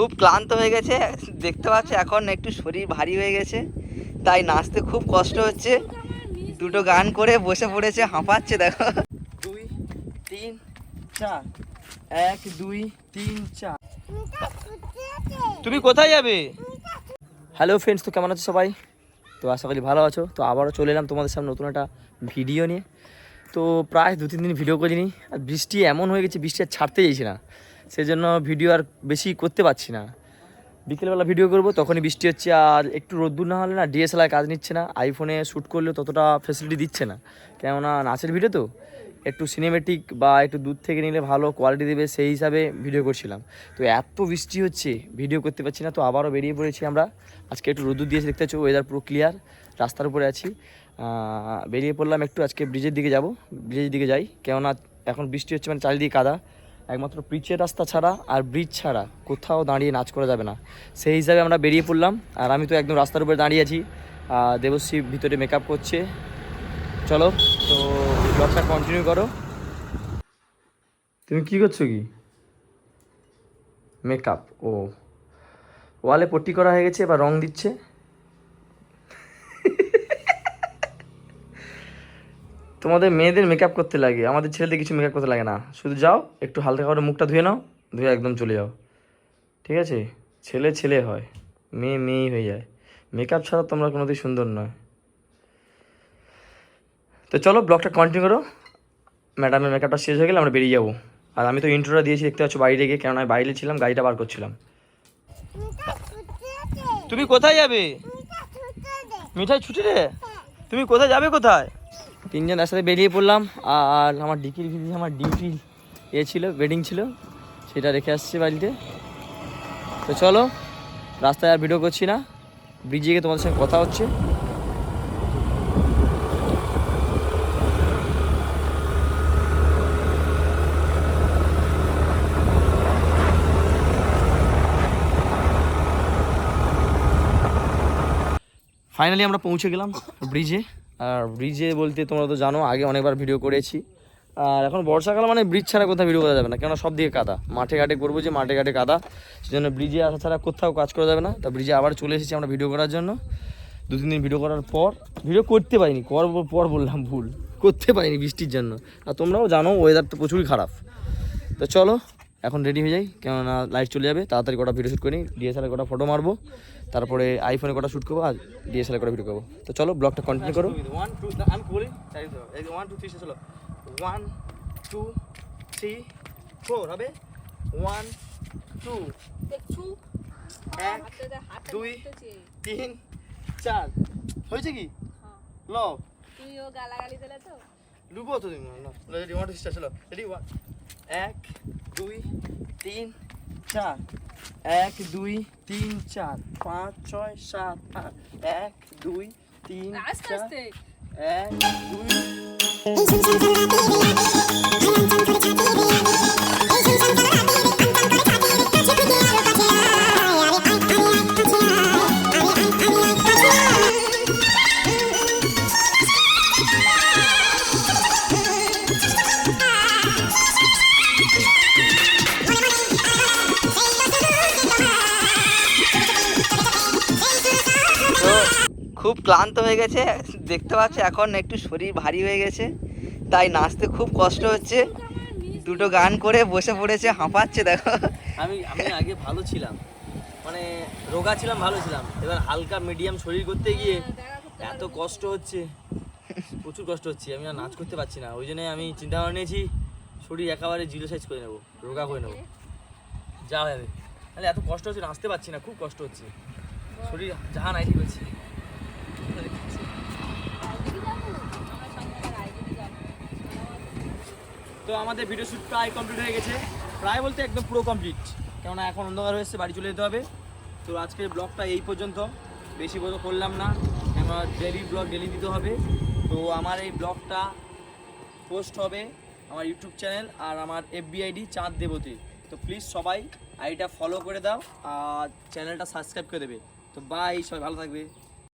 খুব ক্লান্ত হয়ে গেছে। দেখতে পাচ্ছ এখন একটু শরীর ভারী হয়ে গেছে। তাই নাচতে খুব কষ্ট হচ্ছে। দুটো গান করে বসে পড়েছে, হাঁপাচ্ছে, দেখো। দুই, তিন, চার। এক, দুই, তিন, চার। তুমি কোথায় যাবে? হ্যালো ফ্রেন্ডস তো কেমন আছো সবাই? তো আশা করি ভালো আছো। তো আবারও চলে এলাম তোমাদের সামনে নতুন একটা ভিডিও নিয়ে। তো প্রায় দু তিন দিন ভিডিও করিনি। আর বৃষ্টি এমন হয়ে গেছে, বৃষ্টি আর ছাড়তে চাইছি না। সেজন্য ভিডিও আর বেশি করতে পারছি না। বিকেলবেলা ভিডিও করব, তখনই বৃষ্টি হচ্ছে, আর একটু রোদ্দুর না হলে না ডিএসএলআর কাজ নিচ্ছে না, আইফোনে শ্যুট করলেও ততটা ফেসিলিটি দিচ্ছে না। কেননা নাচের ভিডিও তো, একটু সিনেমেটিক বা একটু দূর থেকে নিলে ভালো কোয়ালিটি দেবে, সেই হিসাবে ভিডিও করছিলাম। তো এত বৃষ্টি হচ্ছে ভিডিও করতে পারছি না, তো আবারও বেরিয়ে পড়েছি আমরা। আজকে একটু রোদ্দুর দিয়েছে, দেখতে পাচ্ছ ওয়েদার পুরো ক্লিয়ার রাস্তার উপরে আছি। বেরিয়ে পড়লাম একটু, আজকে ব্রিজের দিকে যাব ব্রিজের দিকে যাই, কেননা এখন বৃষ্টি হচ্ছে মানে চারিদিকে কাদা। একমাত্র পিচের রাস্তা ছাড়া আর ব্রিজ ছাড়া কোথাও দাঁড়িয়ে নাচ করা যাবে না। সেই হিসাবে আমরা বেরিয়ে পড়লাম। আর আমি তো একদম রাস্তার উপরে দাঁড়িয়ে আছি। দেবশ্রী ভিতরে মেকআপ করছে। চলো, তো ব্লগটা কন্টিনিউ করো। তুমি কি করছ কি? মেকআপ ও। ওয়ালে পট্টি করা হয়ে গেছে, এবার রং দিচ্ছে। তোমাদের মেয়েদের মেকআপ করতে লাগে আমাদের ছেলেদের কিছু মেকআপ করতে লাগে না। শুধু যাও একটু হালকা করে মুখটা ধুয়ে নাও ধুয়ে একদম চলে যাও। ঠিক আছে? ছেলে ছেলে হয় মেয়ে মেয়েই হয়ে যায়। মেকআপ ছাড়া তোমরা কোনোদিন সুন্দর নয়। তো চলো ব্লগটা কন্টিনিউ করো। ম্যাডামের মেকআপটা শেষ হয়ে গেলে আমরা বেরিয়ে যাব। আর আমি তো ইন্ট্রোটা দিয়েছি দেখতে পাচ্ছ বাইরে গিয়ে কেননা বাইরে ছিলাম গাড়িটা বার করছিলাম। তুমি কোথায় যাবে? মিঠাই ছুটি রে তুমি কোথায় যাবে কোথায়? তিনজন একসাথে বেরিয়ে পড়লাম, আর আমার ডিকির ভিতরে আমার ডিউটি এ ছিল ওয়েডিং ছিল, সেটা রেখে আসছি বাড়িতে। তো চলো, রাস্তায় আর ভিডিও করছি না ব্রিজে গিয়ে তোমাদের সঙ্গে কথা হচ্ছে। ফাইনালি আমরা পৌঁছে গেলাম ব্রিজে। আর ব্রিজে বলতে তোমরা তো জানো, আগে অনেকবার ভিডিও করেছি। আর এখন বর্ষাকাল মানে ব্রিজ ছাড়া কোথাও ভিডিও করা যাবে না, কেননা সব দিকে কাদা। মাঠে ঘাটে করব যে মাঠে ঘাটে কাদা, সেজন্য ব্রিজে আসা ছাড়া কোথাও কাজ করা যাবে না। তা ব্রিজে আবার চলে এসেছি আমরা ভিডিও করার জন্য। দু, তিন দিন ভিডিও করার পর ভিডিও করতে পারিনি করব পর বললাম ভুল, করতে পারিনি বৃষ্টির জন্য। আর তোমরাও জানো ওয়েদার তো প্রচুরই খারাপ। তো চলো এখন রেডি হয়ে যাই। কেননা লাইট চলে যাবে তাড়াতাড়ি কটা ভিডিও শ্যুট করি ডিএসএলআর কটা ফটো মারবো তারপরে আইফোনে কটা শ্যুট করব আর ডিএসএলআর কটা ভিডিও করব। তো চলো ব্লগটা কন্টিনিউ করো। ওয়ান টু আমি বলি ওয়ান টু থ্রি চলো। ওয়ান টু থ্রি ফোর হবে? ওয়ান টু দেখছু এক দুই তিন চার। হয়েছে কি? ল গালাগালি দিলে তো? তুমি রেডি ওয়ান টু থ্রি চলো। রেডি ওয়ান এক দুই তিন চার এক দুই তিন চার পাঁচ ছয় সাত আট এক দুই তিন চার এক দুই খুব ক্লান্ত হয়ে গেছে। দেখতে পাচ্ছ, এখন একটু শরীর ভারী হয়ে গেছে। তাই নাচতে খুব কষ্ট হচ্ছে। দুটো গান করে বসে পড়েছে, হাঁপাচ্ছে, দেখো। আমি আমি আগে ভালো ছিলাম। মানে রোগা ছিলাম, ভালো ছিলাম। এবার হালকা মিডিয়াম শরীর করতে গিয়ে এত কষ্ট হচ্ছে। প্রচুর কষ্ট হচ্ছে। আমি আর নাচ করতে পারছি না। ওই জন্য আমি চিন্তা ভাবনা নিয়েছি, শরীর একেবারে জিরো সাইজ করে নেব, রোগা করে নেব। যা হবে। তাহলে এত কষ্ট হচ্ছে, নাচতে পারছি না। খুব কষ্ট হচ্ছে। শরীর যাহা নাই ঠিক হচ্ছে। তো আমাদের ভিডিও শ্যুট প্রায় কমপ্লিট হয়ে গেছে। প্রায় বলতে একদম পুরো কমপ্লিট কেননা এখন অন্ধকার হয়ে বাড়ি চলে যেতে হবে। তো আজকের ব্লগটা এই পর্যন্ত। বেশি বড় করলাম না। আমার ডেলি ব্লগ ডেলি দিতে হবে। তো আমার এই ব্লগটা পোস্ট হবে আমার ইউটিউব চ্যানেল আর আমার এফবিআইডি চাঁদ দেবতী। তো প্লিজ সবাই আইডিটা ফলো করে দাও আর চ্যানেলটা সাবস্ক্রাইব করে দেবে। তো বাই সবাই ভালো থাকবে।